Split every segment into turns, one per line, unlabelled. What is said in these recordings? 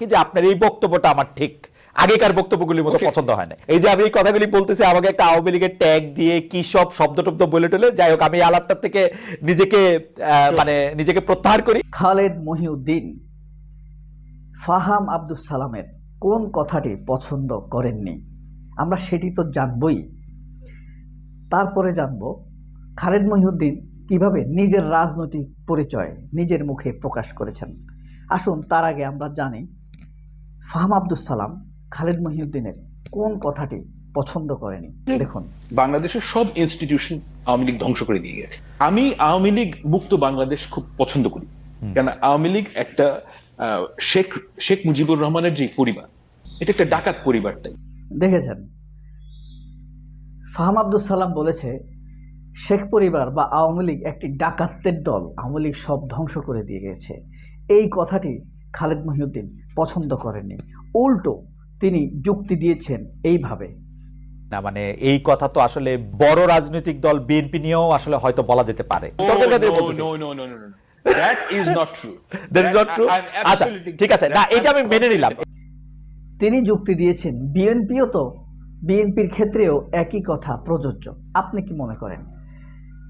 কি যে আপনার এই বক্তব্যটা আমার ঠিক? আগেকার বক্তব্যগুলির মতো পছন্দ হয় না। এই যে আমি এই কথাগুলি বলতেছি আমাকে একটা আওয়ামী লীগের ট্যাগ দিয়ে কি সব শব্দ টব্দ বলে টলে যাই হোক আমি আলাপটার থেকে নিজেকে মানে নিজেকে প্রত্যাহার করি।
খালেদ মহিউদ্দিন ফাহাম আব্দুস সালামের কোন কথাটি পছন্দ করেননি? আমরা সেটি তো জানবই। তারপরে জানব খালেদ মহিউদ্দিন কীভাবে নিজের রাজনৈতিক পরিচয় নিজের মুখে প্রকাশ করেছেন? আসুন তার আগে আমরা জানি ফাহাম আব্দুস সালাম খালেদ মহিউদ্দিনের কোন কথাটি পছন্দ করেনি? দেখুন।
বাংলাদেশের সব ইনস্টিটিউশন আওয়ামী লীগ ধ্বংস করে দিয়ে গেছে। আমি আওয়ামী লীগ মুক্ত বাংলাদেশ খুব পছন্দ করি। কেন আওয়ামী লীগ একটা আহ, শেখ শেখ মুজিবুর রহমানের যে পরিবার এটা একটা ডাকাত পরিবার তাই
দেখেছেন? ফাহাম আব্দুল সালাম বলেছে শেখ পরিবার বা আওয়ামী লীগ একটি ডাকাতের দল আওয়ামী লীগ সব ধ্বংস করে দিয়ে গেছে। এই কথাটি খালেদ মহিউদ্দিন পছন্দ করেননি। উল্টো তিনি যুক্তি দিয়েছেন এইভাবে।
না মানে এই কথা তো আসলে বড় রাজনৈতিক দল বিএনপি নিয়েও আসলে হয়তো বলা যেতে পারে। আচ্ছা ঠিক আছে না এটা আমি মেনে নিলাম।
তিনি যুক্তি দিয়েছেন বিএনপিও তো বিএনপির ক্ষেত্রেও একই কথা প্রযোজ্য। আপনি কি মনে করেন?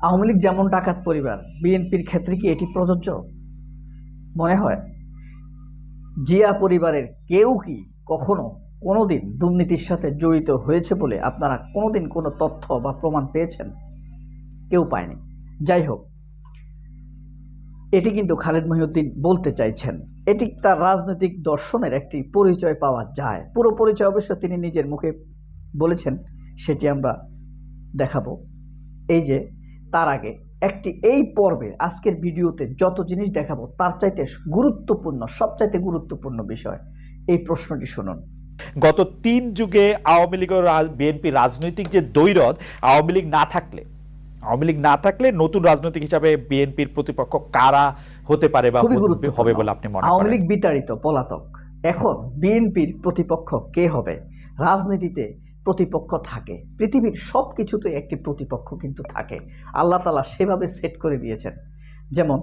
আওয়ামী লীগ যেমন ডাকাত পরিবার বিএনপির ক্ষেত্রে কি এটি প্রযোজ্য? মনে হয়? জিয়া পরিবারের কেউ কি কখনো কোনোদিন দুর্নীতির সাথে জড়িত হয়েছে বলে আপনারা কোনোদিন কোনো তথ্য বা প্রমাণ পেয়েছেন? কেউ পায়নি। যাই হোক, এটি কিন্তু খালেদ মহিউদ্দিন বলতে চাইছেন। এটি তার রাজনৈতিক দর্শনের একটি পরিচয় পাওয়া যায়। পুরো পরিচয় অবশ্য তিনি নিজের মুখে বলেছেন, সেটি আমরা দেখাবো। এই যে, তার আগে একটি এই পর্বে আজকের ভিডিওতে যত জিনিস দেখাবো তার চাইতে গুরুত্বপূর্ণ সবচাইতে গুরুত্বপূর্ণ বিষয় এই প্রশ্নটি শুনুন।
গত তিন যুগে আওয়ামী লীগ বিএনপি রাজনৈতিক যে দৈরথ আওয়ামী লীগ না থাকলে আওয়ামী লীগ না থাকলে নতুন রাজনৈতিক হিসাবে বিএনপির প্রতিপক্ষ কারা হতে পারে বা
খুবই
হবে বলে আপনি মনে
আওয়ামী লীগ বিতাড়িত পলাতক। এখন বিএনপির প্রতিপক্ষ কে হবে? রাজনীতিতে প্রতিপক্ষ থাকে। পৃথিবীর সব কিছুতে একটি প্রতিপক্ষ কিন্তু থাকে। আল্লাহ তালা সেভাবে সেট করে দিয়েছেন। যেমন,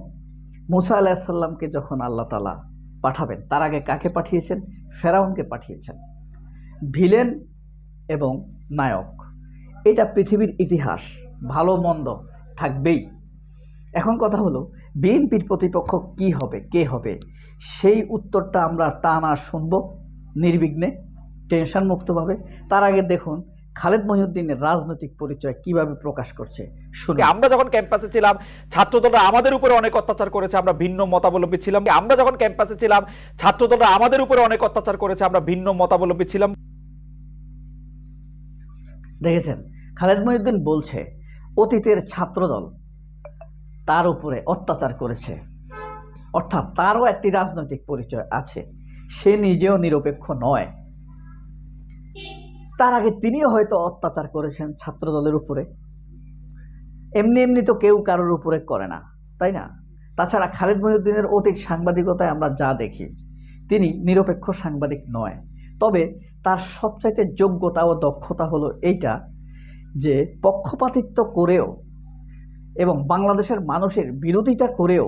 মুসা আলাহিসাল্লামকে যখন আল্লাহ তালা পাঠাবেন, তার আগে কাকে পাঠিয়েছেন? ফেরাউনকে পাঠিয়েছেন। ভিলেন এবং নায়ক। এটা পৃথিবীর ইতিহাস। ভালো, মন্দ থাকবেই। এখন কথা হলো, বিএনপির প্রতিপক্ষ কি হবে, কে হবে? সেই উত্তরটা আমরা টানা শুনব নির্বিঘ্নে। টেনশন মুক্তভাবে তার আগে দেখুন খালেদ মহিউদ্দিনের রাজনৈতিক পরিচয় কীভাবে প্রকাশ করছে শুনুন।
আমরা যখন ক্যাম্পাসে ছিলাম ছাত্রদলরা আমাদের উপরে অনেক অত্যাচার করেছে আমরা ভিন্ন মতাবলম্বী ছিলাম। আমরা যখন ক্যাম্পাসে ছিলাম ছাত্রদলরা আমাদের উপরে অনেক অত্যাচার করেছে আমরা ভিন্ন মতাবলম্বী ছিলাম।
দেখেছেন খালেদ মহিউদ্দিন বলছে অতীতের ছাত্রদল তার উপরে অত্যাচার করেছে। অর্থাৎ তারও একটি রাজনৈতিক পরিচয় আছে সে নিজেও নিরপেক্ষ নয়। তার আগে তিনিও হয়তো অত্যাচার করেছেন ছাত্রদলের উপরে। এমনি এমনি তো কেউ কারোর উপরে করে না, তাই না? তাছাড়া খালেদ মহিউদ্দিনের অতীত সাংবাদিকতায় আমরা যা দেখি, তিনি নিরপেক্ষ সাংবাদিক নয়। তবে তার সবচাইতে যোগ্যতা ও দক্ষতা হলো এইটা যে পক্ষপাতিত্ব করেও এবং বাংলাদেশের মানুষের বিরোধিতা করেও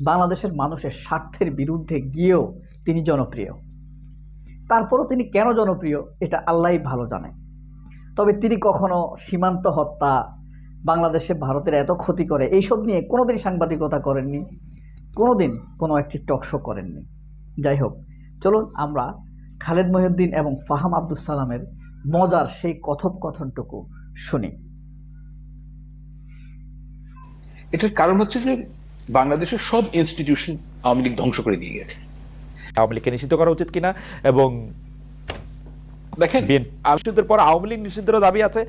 বাংলাদেশের মানুষের স্বার্থের বিরুদ্ধে গিয়েও তিনি জনপ্রিয়। তারপরও তিনি কেন জনপ্রিয়, এটা আল্লাহই ভালো জানে। তবে তিনি কখনো সীমান্ত হত্যা, বাংলাদেশে ভারতের এত ক্ষতি করে, এইসব নিয়ে কোনো কোনোদিন সাংবাদিকতা করেননি কোনো দিন কোনো একটি টকশো করেননি। যাই হোক, চলুন আমরা খালেদ মহিউদ্দিন এবং ফাহাম আব্দুল সালামের মজার সেই কথোপকথনটুকু শুনি।
এটার কারণ হচ্ছে যে বাংলাদেশের সব ইনস্টিটিউশন আওয়ামী লীগ ধ্বংস করে দিয়ে গেছে।
আওয়ামী লীগকে নিষিদ্ধ করা উচিত কিনা এবং
দেখেন
পর আওয়ামী লীগ নিষিদ্ধের দাবি আছে।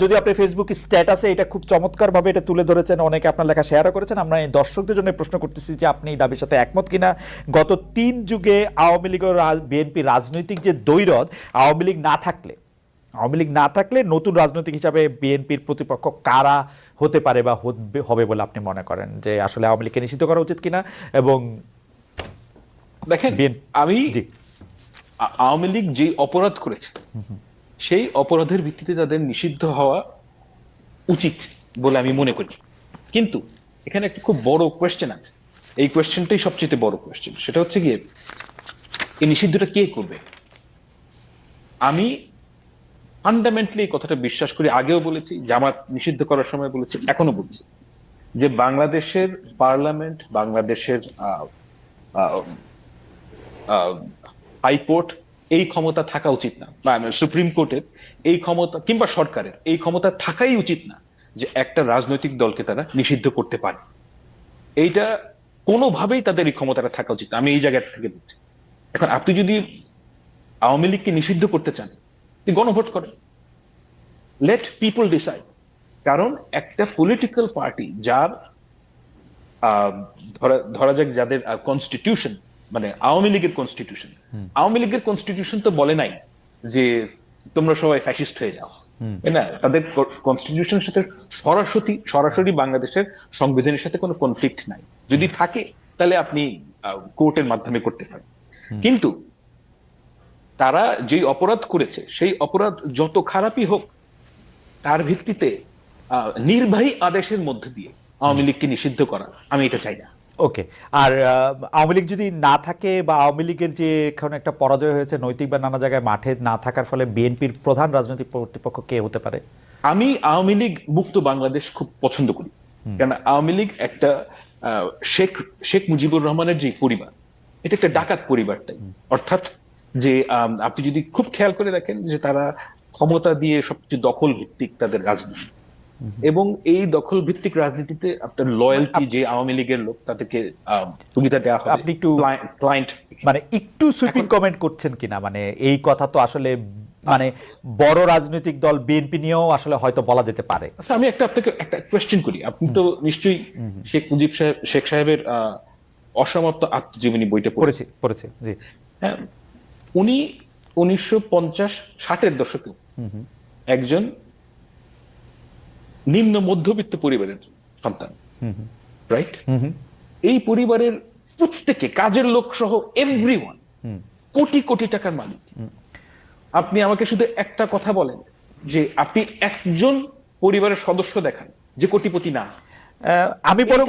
যদি আপনি ফেসবুক স্ট্যাটাসে এটা খুব এটা তুলে ধরেছেন অনেকে আপনার লেখা শেয়ারও করেছেন। আমরা এই দর্শকদের জন্য প্রশ্ন করতেছি যে আপনি এই দাবির সাথে একমত কিনা। গত তিন যুগে আওয়ামী লীগ বিএনপি রাজনৈতিক যে দৈরথ আওয়ামী লীগ না থাকলে আওয়ামী লীগ না থাকলে নতুন রাজনৈতিক হিসাবে বিএনপির প্রতিপক্ষ কারা হতে পারে বা হবে বলে আপনি মনে করেন? যে আসলে আওয়ামী লীগকে নিষিদ্ধ করা উচিত কিনা এবং
দেখেন আমি আওয়ামী লীগ যে অপরাধ করেছে সেই অপরাধের ভিত্তিতে তাদের নিষিদ্ধ হওয়া উচিত বলে আমি মনে করি। কিন্তু এখানে একটা খুব বড় কোয়েশ্চেন আছে। এই কোয়েশ্চেনটাই সবচেয়ে বড় কোয়েশ্চেন সেটা হচ্ছে গিয়ে এই নিষিদ্ধটা কে করবে? আমি ফান্ডামেন্টালি এই কথাটা বিশ্বাস করি আগেও বলেছি জামাত নিষিদ্ধ করার সময় বলেছি এখনও বলছি। যে বাংলাদেশের পার্লামেন্ট বাংলাদেশের হাইকোর্ট এই ক্ষমতা থাকা উচিত না সুপ্রিম কোর্টের এই ক্ষমতা, কিংবা সরকারের এই ক্ষমতা থাকাই উচিত না যে একটা রাজনৈতিক দলকে তারা নিষিদ্ধ করতে পারে। এইটা কোনোভাবেই তাদের এই ক্ষমতাটা থাকা উচিত আমি এই জায়গা থেকে বলছি। এখন আপনি যদি আওয়ামী লীগকে নিষিদ্ধ করতে চান গণভোট করেন। লেট পিপল ডিসাইড কারণ একটা পলিটিক্যাল পার্টি যার ধরা যাক যাদের কনস্টিটিউশন মানে আওয়ামী লীগের কনস্টিটিউশন আওয়ামী লীগের কনস্টিটিউশন তো বলে নাই যে তোমরা সবাই ফ্যাসিস্ট হয়ে যাও। তাই না? তাদের কনস্টিটিউশনের সাথে সরাসরি সরাসরি বাংলাদেশের সংবিধানের সাথে কোনো কনফ্লিক্ট নাই। যদি থাকে তাহলে আপনি কোর্টের মাধ্যমে করতে পারেন। কিন্তু তারা যেই অপরাধ করেছে সেই অপরাধ যত খারাপই হোক তার ভিত্তিতে আহ, নির্বাহী আদেশের মধ্যে দিয়ে আওয়ামী লীগকে নিষিদ্ধ করা আমি এটা চাই না।
ওকে আর আওয়ামী লীগ যদি না থাকে বা আওয়ামী লীগের যে এখন একটা পরাজয় হয়েছে নৈতিক বা নানা জায়গায় মাঠে না থাকার ফলে বিএনপির প্রধান রাজনৈতিক প্রতিপক্ষ কে হতে পারে?
আমি আওয়ামী লীগ মুক্ত বাংলাদেশ খুব পছন্দ করি। কারণ আওয়ামী লীগ একটা আহ, শেখ শেখ মুজিবুর রহমানের যে পরিবার এটা একটা ডাকাত পরিবারটাই অর্থাৎ যে আপনি যদি খুব খেয়াল করে দেখেন যে তারা ক্ষমতা দিয়ে সবচেয়ে দখল ভিত্তিক তাদের রাজনীতি। এবং এই দখল ভিত্তিক রাজনীতিতে আপনার লয়্যালটি যে আওয়ামী লীগের লোক তাদেরকে সুবিধা দেওয়া হবে
আপনি একটু-
ক্লায়েন্ট
মানে একটু সুইপিং কমেন্ট করছেন কিনা? মানে এই কথা তো আসলে মানে বড় রাজনৈতিক দল বিএনপি নিয়েও আসলে হয়তো বলা যেতে পারে।
আচ্ছা আমি একটা আপনাকে একটা কোয়েশ্চেন করি। আপনি তো নিশ্চয়ই শেখ মুজিব সাহেব শেখ সাহেবের আহ, অসমাপ্ত আত্মজীবনী বইটা
পড়েছি পড়েছি জি।
হ্যাঁ উনি উনিশশো পঞ্চাশ ষাটের দশকে একজন নিম্ন মধ্যবিত্ত পরিবারের সন্তান রাইট এই পরিবারের প্রত্যেকে কাজের লোক সহ এভরিওয়ান। কোটি কোটি টাকার মালিক। আপনি আমাকে শুধু একটা কথা বলেন যে আপনি একজন পরিবারের সদস্য দেখান যে কোটিপতি না।
আমি বরং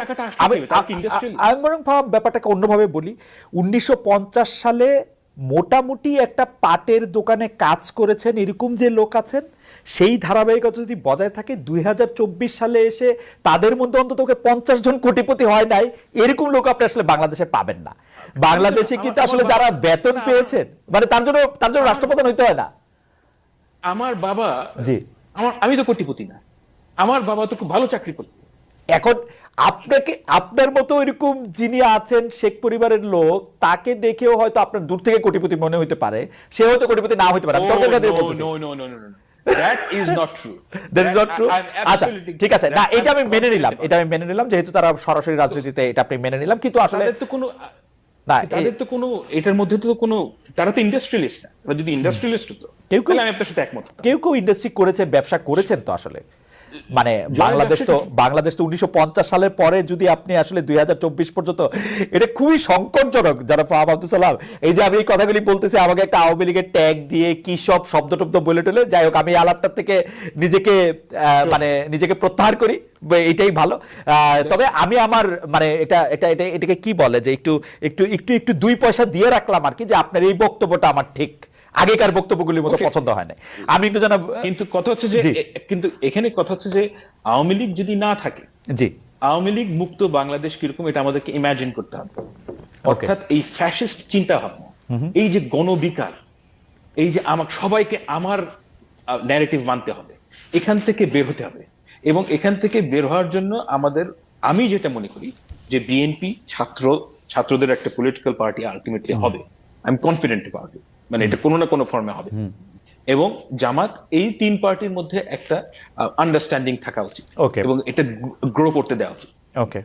আমি বরং ভাব- ব্যাপারটাকে অন্যভাবে বলি। উনিশশো পঞ্চাশ সালে মোটামুটি একটা পাটের দোকানে কাজ করেছেন এরকম যে লোক আছেন সেই ধারাবাহিকতা যদি বজায় থাকে দুই সালে এসে তাদের মধ্যে অন্তত পঞ্চাশ জন কোটিপতি হয় নাই এরকম লোক আপনি আসলে বাংলাদেশে পাবেন না। বাংলাদেশে কিন্তু আসলে যারা বেতন পেয়েছেন মানে তার জন্য তার জন্য রাষ্ট্রপ্রধান হইতে হয় না।
আমার বাবা
জি।
আমার আমি তো কোটিপতি না। আমার বাবা তো খুব ভালো চাকরি করতো।
এখন আপনাকে আপনার মতো এরকম যিনি আছেন শেখ পরিবারের লোক তাকে দেখেও হয়তো আপনার দূর থেকে কোটিপতি মনে হইতে পারে সে হয়তো কোটিপতি না হইতে পারে বলতেছি।
Oh,
আচ্ছা ঠিক আছে না এটা আমি মেনে নিলাম এটা আমি মেনে নিলাম যেহেতু তারা সরাসরি রাজনীতিতে এটা আপনি মেনে নিলাম কিন্তু আসলে
তো কোনো
না
তাদের তো কোনো এটার মধ্যে তো কোনো তারা তো ইন্ডাস্ট্রিয়ালিস্ট না যদি ইন্ডাস্ট্রিয়ালিস্ট হতো
কেউ কেউ-
আমি আপনার সাথে একমত
কেউ কেউ ইন্ডাস্ট্রি করেছেন ব্যবসা করেছেন তো আসলে মানে বাংলাদেশ তো বাংলাদেশ তো উনিশশো পঞ্চাশ সালের পরে যদি আপনি আসলে দুই হাজার চব্বিশ পর্যন্ত এটা খুবই সংকটজনক যারা ফাহাম আব্দুল সালাম। এই যে আমি এই কথাগুলি বলতেছি আমাকে একটা আওয়ামী লীগের ট্যাগ দিয়ে কি সব শব্দ টব্দ বলে টলে। যাই হোক আমি আলাপটার থেকে নিজেকে আহ, মানে নিজেকে প্রত্যাহার করি এটাই ভালো। আহ, তবে আমি আমার মানে এটা এটা এটা এটাকে কি বলে যে একটু একটু একটু একটু দুই পয়সা দিয়ে রাখলাম আর কি যে আপনার এই বক্তব্যটা আমার ঠিক। আগেকার বক্তব্যগুলির মতো পছন্দ হয় না আমি একটু জানাব
কিন্তু কথা হচ্ছে যে কিন্তু এখানে কথা হচ্ছে যে আওয়ামী লীগ যদি না থাকে
জি।
আওয়ামী লীগ মুক্ত বাংলাদেশ কীরকম এটা আমাদেরকে ইমাজিন করতে হবে। অর্থাৎ এই ফ্যাসিস্ট চিন্তা ভাবনা এই যে গণবিকার এই যে আমার সবাইকে আমার ন্যারেটিভ মানতে হবে এখান থেকে বের হতে হবে। এবং এখান থেকে বের হওয়ার জন্য আমাদের আমি যেটা মনে করি যে বিএনপি ছাত্র ছাত্রদের একটা পলিটিক্যাল পার্টি আলটিমেটলি হবে। আমি কনফিডেন্ট অ্যাবাউট ইট মানে এটা কোনো না কোনো ফর্মে হবে। এবং জামাত এই তিন পার্টির মধ্যে একটা আন্ডারস্ট্যান্ডিং থাকা উচিত. এবং এটা গ্রো করতে দেওয়া উচিত।
ওকে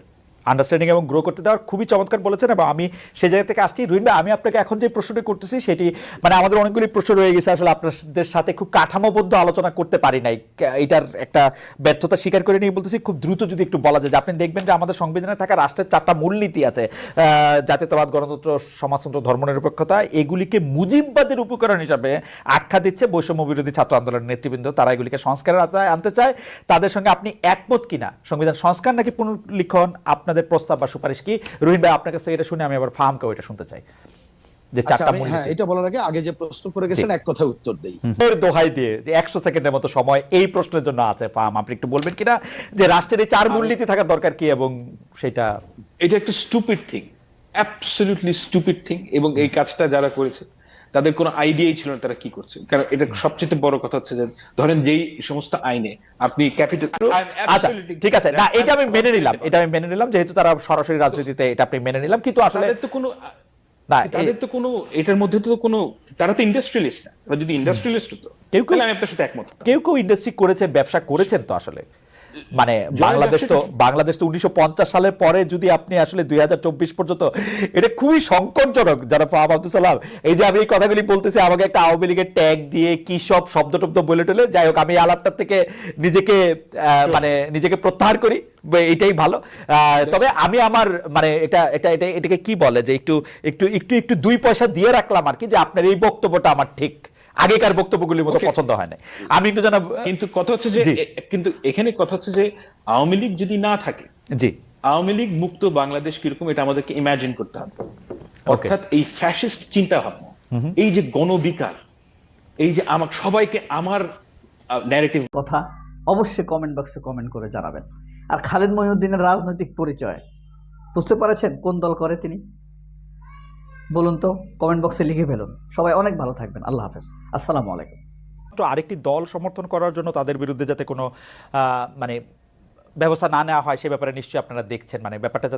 আন্ডারস্ট্যান্ডিং এবং গ্রো করতে দেওয়ার খুবই চমৎকার বলেছেন এবং আমি সেই জায়গা থেকে আসছি। রুইন আমি আপনাকে এখন যে প্রশ্নটি করতেছি সেটি মানে আমাদের অনেকগুলি প্রশ্ন রয়ে গেছে, আসলে আপনাদের সাথে খুব কাঠামোবদ্ধ আলোচনা করতে পারি নাই। এটার একটা ব্যর্থতা স্বীকার করে নিয়ে বলতেছি, খুব দ্রুত যদি একটু বলা যায় যে আপনি দেখবেন যে আমাদের সংবিধানে থাকা রাষ্ট্রের চারটা মূলনীতি আছে জাতীয়তাবাদ, গণতন্ত্র, সমাজতন্ত্র ধর্মনিরপেক্ষতা এগুলিকে মুজিববাদের উপকরণ হিসাবে আখ্যা দিচ্ছে বৈষম্য বিরোধী ছাত্র আন্দোলনের নেতৃবৃন্দ। তারা এগুলিকে সংস্কারের আনতে চায়। তাদের সঙ্গে আপনি একমত কিনা? সংবিধান সংস্কার নাকি পুনর্লিখন? আপনাদের প্রস্তাব বা সুপারিশ কি? রহিম ভাই আপনার কাছে এটা শুনে আমি আবার ফাহামকেও এটা শুনতে চাই। যে
আচ্ছা
চারটা
হ্যাঁ এটা বলার আগে আগে যে প্রশ্ন করে গেছেন এক কথায় উত্তর দেই।
এর দোহাই দিয়ে যে একশো সেকেন্ডের মতো সময় এই প্রশ্নের জন্য আছে ফাহাম। আপনি একটু বলবেন কিনা? যে রাষ্ট্রের এই চার মূলনীতি থাকার দরকার কি এবং সেটা
এটা একটা stupid thing absolutely stupid thing এবং এই কাজটা যারা করেছে তাদের কোনো আইডিয়াই ছিল না তারা কি করছে। কারণ এটা সবচেয়ে বড় কথা হচ্ছে যে ধরেন যেই সমস্ত আইনে আপনি ক্যাপিটাল
আচ্ছা ঠিক আছে। না এটা আমি মেনে নিলাম। এটা আমি মেনে নিলাম যেহেতু তারা সরাসরি রাজনীতিতে এটা আপনি মেনে নিলাম কিন্তু আসলে
তো কোনো
না
তাদের তো কোনো এটার মধ্যে তো কোনো তারা তো ইন্ডাস্ট্রিয়ালিস্ট না। তারা যদি ইন্ডাস্ট্রিয়ালিস্ট হতো
কেউ কেউ-
আমি আপনার সাথে একমত।
কেউ কেউ ইন্ডাস্ট্রি করেছেন ব্যবসা করেছেন তো আসলে। মানে বাংলাদেশ তো বাংলাদেশ তো উনিশশো সালের পরে যদি আপনি আসলে দুই হাজার চব্বিশ পর্যন্ত এটা খুবই সংকটজনক যারা ফাহাম আব্দুল সালাম। এই যে আমি এই কথাগুলি বলতেছি আমাকে একটা আওয়ামী লীগের ট্যাগ দিয়ে কি সব শব্দ টব্দ বলে টলে যাই হোক আমি আলাপটার থেকে নিজেকে আহ, মানে নিজেকে প্রত্যাহার করি এটাই ভালো। আহ, তবে আমি আমার মানে এটা এটা এটা এটাকে কি বলে যে একটু একটু একটু একটু দুই পয়সা দিয়ে রাখলাম আর কি যে আপনার এই বক্তব্যটা আমার ঠিক। আগেকার বক্তব্যগুলির মতো পছন্দ হয় না আমি একটু জানাব
কিন্তু কথা হচ্ছে যে কিন্তু এখানে কথা হচ্ছে যে আওয়ামী লীগ যদি না থাকে
জি।
আওয়ামী লীগ মুক্ত বাংলাদেশ কীরকম এটা আমাদেরকে ইমাজিন করতে হবে। অর্থাৎ এই ফ্যাসিস্ট চিন্তা ভাবনা এই যে গণবিকার এই যে আমার সবাইকে আমার ন্যারেটিভ
কথা অবশ্যই কমেন্ট বক্সে কমেন্ট করে জানাবেন। আর খালেদ মহিউদ্দিনের রাজনৈতিক পরিচয় বুঝতে পারেছেন কোন দল করে তিনি? বলুন তো কমেন্ট বক্সে লিখে ফেলুন। সবাই অনেক ভালো থাকবেন। আল্লাহ হাফেজ। আসসালামু আলাইকুম।
তো আরেকটি দল সমর্থন করার জন্য তাদের বিরুদ্ধে যাতে কোনো মানে ব্যবস্থা না নেওয়া হয়, সে ব্যাপারে নিশ্চয়ই আপনারা দেখছেন। মানে ব্যাপারটা